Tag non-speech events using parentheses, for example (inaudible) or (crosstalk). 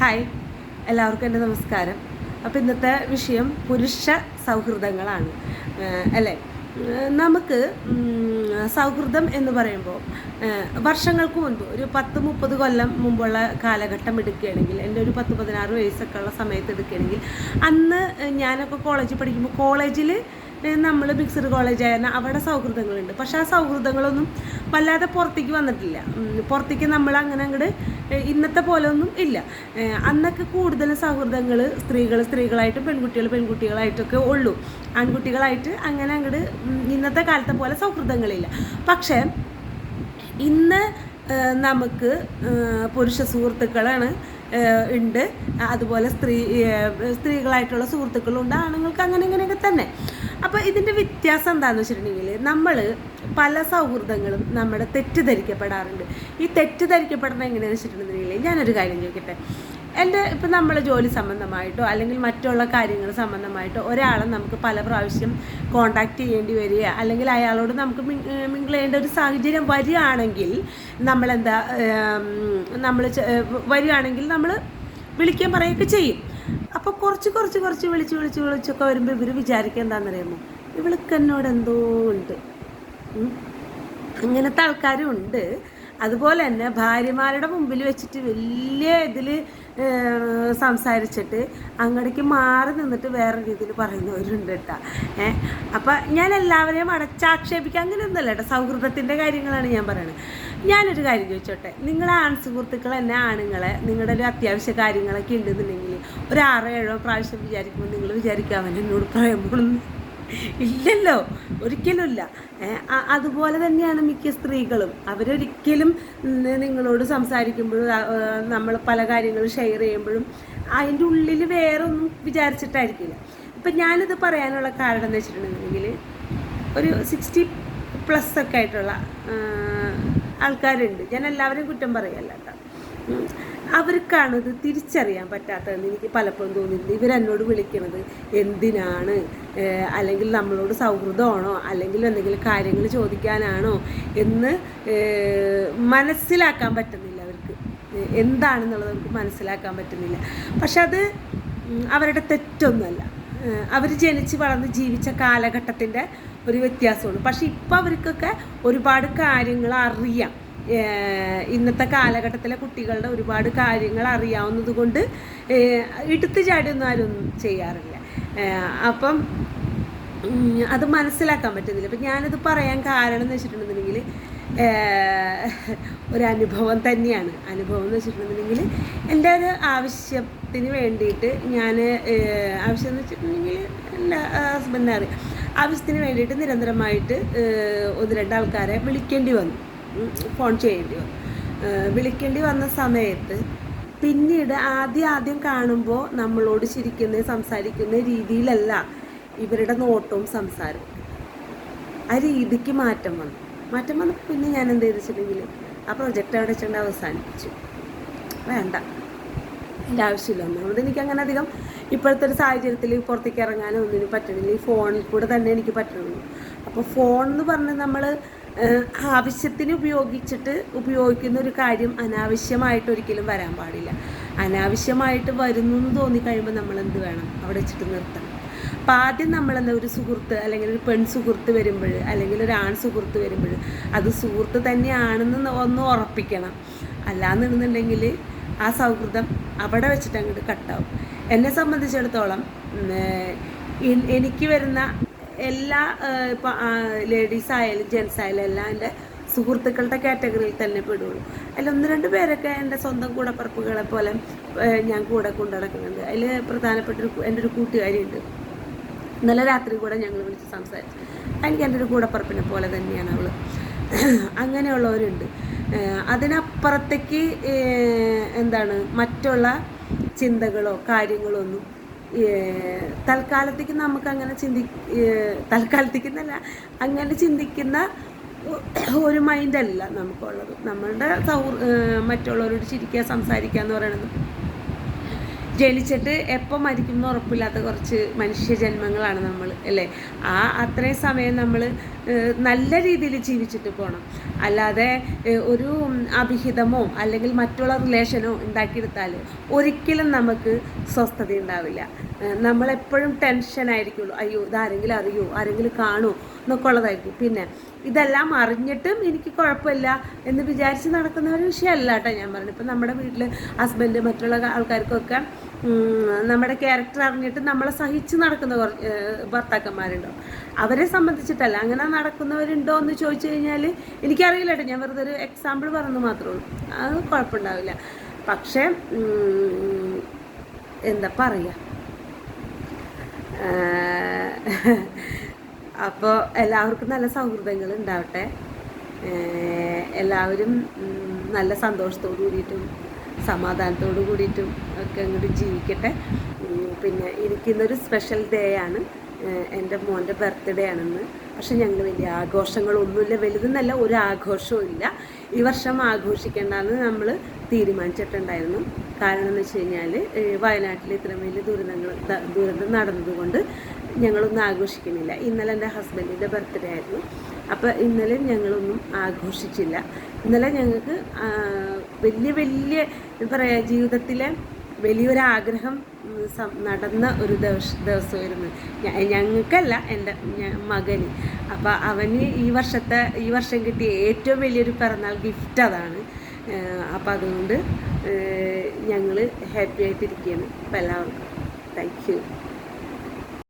Hi എല്ലാവർക്കും എന്റെ നമസ്കാരം. അപ്പോൾ ഇന്നത്തെ വിഷയം പുരുഷ സൗഹൃദങ്ങളാണ്. അല്ലേ? നമുക്ക് സൗഹൃദം എന്ന് പറയുമ്പോൾ വർഷങ്ങൾക്ക് മുൻപ് ഒരു പത്ത് മുപ്പത് കൊല്ലം മുമ്പുള്ള കാലഘട്ടം എടുക്കുകയാണെങ്കിൽ എന്റെ ഒരു പത്ത് പതിനാറ് വയസ്സൊക്കെ ഉള്ള സമയത്ത് എടുക്കുകയാണെങ്കിൽ അന്ന് ഞാനൊക്കെ കോളേജിൽ പഠിക്കുമ്പോൾ കോളേജിൽ നമ്മൾ മിക്സഡ് കോളേജ് ആയിരുന്ന അവിടെ സൗഹൃദങ്ങളുണ്ട്. പക്ഷേ ആ സൗഹൃദങ്ങളൊന്നും വല്ലാതെ പുറത്തേക്ക് വന്നിട്ടില്ല. പുറത്തേക്ക് നമ്മൾ അങ്ങനെ അങ്ങോട്ട് ഇന്നത്തെ പോലെ ഒന്നും ഇല്ല. അന്നൊക്കെ കൂടുതൽ സൗഹൃദങ്ങൾ സ്ത്രീകൾ സ്ത്രീകളായിട്ടും പെൺകുട്ടികൾ പെൺകുട്ടികളായിട്ടൊക്കെ ഉള്ളൂ. ആൺകുട്ടികളായിട്ട് അങ്ങനെ അങ്ങോട്ട് ഇന്നത്തെ കാലത്തെ പോലെ സൗഹൃദങ്ങളില്ല. പക്ഷേ ഇന്ന് നമുക്ക് പുരുഷ സുഹൃത്തുക്കളാണ് ഉണ്ട്. അതുപോലെ സ്ത്രീ സ്ത്രീകളായിട്ടുള്ള സുഹൃത്തുക്കളുണ്ട് ആണുങ്ങൾക്ക് അങ്ങനെ ഇങ്ങനെയൊക്കെ തന്നെ. അപ്പോൾ ഇതിന്റെ വ്യത്യാസം എന്താണെന്ന് വെച്ചിട്ടുണ്ടെങ്കിൽ നമ്മൾ പല സൗഹൃദങ്ങളും നമ്മുടെ തെറ്റിദ്ധരിക്കപ്പെടാറുണ്ട്. ഈ തെറ്റിദ്ധരിക്കപ്പെടുന്നത് എങ്ങനെയാണെന്ന് വെച്ചിട്ടുണ്ടെങ്കിൽ ഞാനൊരു കാര്യം ചോദിക്കട്ടെ? എന്റെ ഇപ്പം നമ്മൾ ജോലി സംബന്ധമായിട്ടോ അല്ലെങ്കിൽ മറ്റുള്ള കാര്യങ്ങൾ സംബന്ധമായിട്ടോ ഒരാളെ നമുക്ക് പല പ്രാവശ്യം കോണ്ടാക്ട് ചെയ്യേണ്ടി വരിക അല്ലെങ്കിൽ അയാളോട് നമുക്ക് മിങ്കിൾ ചെയ്യേണ്ട ഒരു സാഹചര്യം വരികയാണെങ്കിൽ നമ്മളെന്താ നമ്മൾ വരികയാണെങ്കിൽ നമ്മൾ വിളിക്കാൻ പറയുകയൊക്കെ ചെയ്യും. അപ്പോൾ കുറച്ച് കുറച്ച് കുറച്ച് വിളിച്ച് വിളിച്ച് വിളിച്ചൊക്കെ വരുമ്പോൾ ഇവർ വിചാരിക്കുക എന്താണെന്നറിയാമോ? ഇവൾക്ക് എന്നോട് എന്തോ ഉണ്ട്. അങ്ങനത്തെ ആൾക്കാരും ഉണ്ട്. അതുപോലെ തന്നെ ഭാര്യമാരുടെ മുമ്പിൽ വെച്ചിട്ട് വലിയ ഇതിൽ സംസാരിച്ചിട്ട് അങ്ങടേക്ക് മാറി നിന്നിട്ട് വേറെ രീതിയിൽ പറയുന്നവരുണ്ട് കേട്ടോ. ഏ അപ്പം ഞാൻ എല്ലാവരെയും അടച്ചാക്ഷേപിക്കുക അങ്ങനെയൊന്നുമല്ല കേട്ടോ. സൗഹൃദത്തിന്റെ കാര്യങ്ങളാണ് ഞാൻ പറയുന്നത് ഞാനൊരു കാര്യം ചോദിച്ചോട്ടെ? നിങ്ങളെ ആൺ സുഹൃത്തുക്കൾ തന്നെ ആണുങ്ങളെ നിങ്ങളുടെ ഒരു അത്യാവശ്യ കാര്യങ്ങളൊക്കെ ഉണ്ടെന്നുണ്ടെങ്കിൽ ഒരു ആറോ ഏഴോ പ്രാവശ്യം വിചാരിക്കുമ്പോൾ നിങ്ങൾ വിചാരിക്കാമൻ എന്നോട് പറയാൻ ഇല്ലല്ലോ ഒരിക്കലുമില്ല. അതുപോലെ തന്നെയാണ് മിക്ക സ്ത്രീകളും. അവരൊരിക്കലും നിങ്ങളോട് സംസാരിക്കുമ്പോഴും നമ്മൾ പല കാര്യങ്ങളും ഷെയർ ചെയ്യുമ്പോഴും അതിന്റെ ഉള്ളിൽ വേറെ ഒന്നും വിചാരിച്ചിട്ടായിരിക്കില്ല. ഇപ്പം ഞാനിത് പറയാനുള്ള കാരണം എന്ന് വെച്ചിട്ടുണ്ടെങ്കിൽ ഒരു സിക്സ്റ്റി പ്ലസ് ഒക്കെ ആയിട്ടുള്ള ആൾക്കാരുണ്ട്. ഞാൻ എല്ലാവരെയും കുറ്റം പറയല്ല കേട്ടോ. ഉം. അവർക്കാണ് ഇത് തിരിച്ചറിയാൻ പറ്റാത്തതെന്ന് എനിക്ക് പലപ്പോഴും തോന്നിയിട്ടുണ്ട്. ഇവരെന്നോട് വിളിക്കുന്നത് എന്തിനാണ്? അല്ലെങ്കിൽ നമ്മളോട് സൗഹൃദമാണോ? അല്ലെങ്കിൽ എന്തെങ്കിലും കാര്യങ്ങൾ ചോദിക്കാനാണോ? എന്ന് മനസ്സിലാക്കാൻ പറ്റുന്നില്ല അവർക്ക്. എന്താണെന്നുള്ളത് അവർക്ക് മനസ്സിലാക്കാൻ പറ്റുന്നില്ല. പക്ഷെ അത് അവരുടെ തെറ്റൊന്നുമല്ല. അവർ ജനിച്ച് വളർന്ന് ജീവിച്ച കാലഘട്ടത്തിന്റെ ഒരു വ്യത്യാസമാണ് പക്ഷെ ഇപ്പോൾ അവർക്കൊക്കെ ഒരുപാട് കാര്യങ്ങൾ അറിയാം. ഇന്നത്തെ കാലഘട്ടത്തിലെ കുട്ടികളുടെ ഒരുപാട് കാര്യങ്ങൾ അറിയാവുന്നത് കൊണ്ട് എടുത്തു ചാടിയൊന്നും ആരും ചെയ്യാറില്ല. അപ്പം അത് മനസ്സിലാക്കാൻ പറ്റുന്നില്ല. അപ്പം ഞാനത് പറയാൻ കാരണം എന്ന് വെച്ചിട്ടുണ്ടെന്നുണ്ടെങ്കിൽ അനുഭവം തന്നെയാണ്. അനുഭവം എന്ന് വെച്ചിട്ടുണ്ടെന്നുണ്ടെങ്കിൽ എന്റെ ഒരു ആവശ്യത്തിന് വേണ്ടിയിട്ട് ഞാൻ ആവശ്യം എന്ന് വെച്ചിട്ടുണ്ടെങ്കിൽ എന്റെ ഹസ്ബൻഡിനെ അറിയാം. ആവശ്യത്തിന് വേണ്ടിയിട്ട് നിരന്തരമായിട്ട് ഒന്ന് രണ്ട് ആൾക്കാരെ വിളിക്കേണ്ടി വന്നു. ഫോൺ ചെയ്യേണ്ടി വന്നു. വിളിക്കേണ്ടി വന്ന സമയത്ത് പിന്നീട് ആദ്യം ആദ്യം കാണുമ്പോൾ നമ്മളോട് ചിരിക്കുന്ന സംസാരിക്കുന്ന രീതിയിലല്ല ഇവരുടെ നോട്ടവും സംസാരവും. ആ രീതിക്ക് മാറ്റം വന്നു. മാറ്റം വന്നപ്പോൾ പിന്നെ ഞാൻ എന്ത് ചെയ്തിട്ടുണ്ടെങ്കിൽ ആ പ്രൊജക്റ്റ് അവിടെ വെച്ചുകൊണ്ട് അവസാനിപ്പിച്ചു. വേണ്ട. എന്റെ ആവശ്യമില്ല. ഒന്നാമത് എനിക്ക് അങ്ങനെ അധികം ഇപ്പോഴത്തെ ഒരു സാഹചര്യത്തിൽ പുറത്തേക്ക് ഇറങ്ങാനോ ഒന്നിനും പറ്റണില്ല. ഈ ഫോണിൽ കൂടെ തന്നെ എനിക്ക് പറ്റുള്ളൂ അപ്പോൾ ഫോൺ എന്ന് പറഞ്ഞ് നമ്മൾ ആവശ്യത്തിന് ഉപയോഗിച്ചിട്ട് ഉപയോഗിക്കുന്ന ഒരു കാര്യം അനാവശ്യമായിട്ട് ഒരിക്കലും വരാൻ പാടില്ല. അനാവശ്യമായിട്ട് വരുന്നു എന്ന് തോന്നിക്കഴിയുമ്പോൾ നമ്മൾ എന്ത് വേണം? അവിടെ വെച്ചിട്ട് നിർത്തണം. അപ്പം ആദ്യം നമ്മളെന്താ ഒരു സുഹൃത്ത് അല്ലെങ്കിൽ ഒരു പെൺ സുഹൃത്ത് വരുമ്പോൾ അല്ലെങ്കിൽ ഒരു ആൺ സുഹൃത്ത് വരുമ്പോൾ അത് സുഹൃത്ത് തന്നെയാണെന്ന് ഒന്ന് ഉറപ്പിക്കണം. അല്ലാന്നുണ്ടെന്നുണ്ടെങ്കിൽ ആ സൗഹൃദം അവിടെ വെച്ചിട്ട് അങ്ങോട്ട് കട്ടാവും എന്നെ സംബന്ധിച്ചിടത്തോളം എനിക്ക് വരുന്ന എല്ലാ ഇപ്പൊ ലേഡീസ് ആയാലും ജെൻസ് ആയാലും എല്ലാം എന്റെ സുഹൃത്തുക്കളുടെ കാറ്റഗറിയിൽ തന്നെ പെടുകയുള്ളൂ അതിൽ ഒന്ന് രണ്ട് പേരൊക്കെ എന്റെ സ്വന്തം കൂടപ്പറപ്പുകളെ പോലെ ഞാൻ കൂടെ കൊണ്ടു നടക്കുന്നുണ്ട്. അതിൽ പ്രധാനപ്പെട്ട ഒരു എന്റെ ഒരു കൂട്ടുകാരിയുണ്ട്. ഇന്നലെ രാത്രി കൂടെ ഞങ്ങൾ വിളിച്ച് സംസാരിച്ചു. എനിക്ക് എന്റെ ഒരു കൂടപ്പറപ്പിനെ പോലെ തന്നെയാണ് അവൾ അങ്ങനെയുള്ളവരുണ്ട്. അതിനപ്പുറത്തേക്ക് എന്താണ് മറ്റുള്ള ചിന്തകളോ കാര്യങ്ങളോ ഒന്നും തൽക്കാലത്തേക്ക് നമുക്ക് അങ്ങനെ ചിന്തി ഏഹ് തൽക്കാലത്തേക്ക് എന്നല്ല അങ്ങനെ ചിന്തിക്കുന്ന ഒരു മൈൻഡല്ല നമുക്കുള്ളത്. നമ്മളുടെ സൗ മറ്റുള്ളവരോട് ചിരിക്കുക സംസാരിക്കുക എന്ന് പറയുന്നത് ജനിച്ചിട്ട് എപ്പോൾ മരിക്കുമെന്ന് ഉറപ്പില്ലാത്ത കുറച്ച് മനുഷ്യ ജന്മങ്ങളാണ് നമ്മൾ അല്ലേ? ആ അത്രയും സമയം നമ്മൾ നല്ല രീതിയിൽ ജീവിച്ചിട്ട് പോകണം അല്ലാതെ ഒരു അഭിഹിതമോ അല്ലെങ്കിൽ മറ്റുള്ള റിലേഷനോ ഉണ്ടാക്കിയെടുത്താൽ ഒരിക്കലും നമുക്ക് സ്വസ്ഥത ഉണ്ടാവില്ല നമ്മളെപ്പോഴും ടെൻഷനായിരിക്കുള്ളൂ അയ്യോ ഇതാരെങ്കിലും അറിയോ? ആരെങ്കിലും കാണുമോ എന്നൊക്കെ ഉള്ളതായിരിക്കും. പിന്നെ ഇതെല്ലാം അറിഞ്ഞിട്ടും എനിക്ക് കുഴപ്പമില്ല എന്ന് വിചാരിച്ച് നടക്കുന്ന ഒരു വിഷയമല്ല കേട്ടോ ഞാൻ പറഞ്ഞു ഇപ്പം നമ്മുടെ വീട്ടിൽ ഹസ്ബൻഡ് മറ്റുള്ള ആൾക്കാർക്കൊക്കെ നമ്മുടെ ക്യാരക്ടർ അറിഞ്ഞിട്ട് നമ്മളെ സഹിച്ച് നടക്കുന്ന കുറച്ച് ഭർത്താക്കന്മാരുണ്ടോ? അവരെ സംബന്ധിച്ചിട്ടല്ല. അങ്ങനെ നടക്കുന്നവരുണ്ടോ എന്ന് ചോദിച്ചു കഴിഞ്ഞാൽ എനിക്കറിയില്ല കേട്ടോ. ഞാൻ വെറുതെ ഒരു എക്സാമ്പിൾ പറഞ്ഞു മാത്രമേ ഉള്ളൂ. അത് കുഴപ്പമുണ്ടാവില്ല. പക്ഷേ എന്താ പറയുക? (laughs) അപ്പോൾ എല്ലാവർക്കും നല്ല സൗഹൃദങ്ങൾ ഉണ്ടാവട്ടെ. എല്ലാവരും നല്ല സന്തോഷത്തോടു കൂടിയിട്ടും സമാധാനത്തോടു കൂടിയിട്ടും ഒക്കെ അങ്ങോട്ട് ജീവിക്കട്ടെ. പിന്നെ എനിക്കിന്നൊരു സ്പെഷ്യൽ ഡേ ആണ്. എന്റെ മോന്റെ ബർത്ത്ഡേ ആണെന്ന്. പക്ഷെ ഞങ്ങൾ വലിയ ആഘോഷങ്ങളൊന്നുമില്ല. വലുതെന്നല്ല ഒരു ആഘോഷവും ഇല്ല ഈ വർഷം ആഘോഷിക്കേണ്ടെന്ന് നമ്മൾ തീരുമാനിച്ചിട്ടുണ്ടായിരുന്നു. കാരണം എന്ന് വെച്ച് കഴിഞ്ഞാൽ വയനാട്ടിൽ ഇത്രയും വലിയ ദുരന്തങ്ങൾ ദുരന്തം നടന്നതുകൊണ്ട് ഞങ്ങളൊന്നും ആഘോഷിക്കുന്നില്ല. ഇന്നലെ എന്റെ ഹസ്ബൻഡിന്റെ ബർത്ത്ഡേ ആയിരുന്നു. അപ്പോൾ ഇന്നലെ ഞങ്ങളൊന്നും ആഘോഷിച്ചില്ല. ഇന്നലെ ഞങ്ങൾക്ക് വലിയ വലിയ പറയാ ജീവിതത്തിലെ വലിയൊരാഗ്രഹം ആഗ്രഹം നടന്ന ഒരു ദിവസ ദിവസമായിരുന്നു. ഞങ്ങൾക്കല്ല എന്റെ മകന്. അപ്പോൾ അവന് ഈ വർഷത്തെ ഈ വർഷം കിട്ടിയ ഏറ്റവും വലിയൊരു പിറന്നാൾ ഗിഫ്റ്റ് അതാണ്. അപ്പോൾ അതുകൊണ്ട് ഞങ്ങൾ ഹാപ്പി ആയിട്ടിരിക്കുകയാണ്. അപ്പോൾ എല്ലാവർക്കും താങ്ക് യു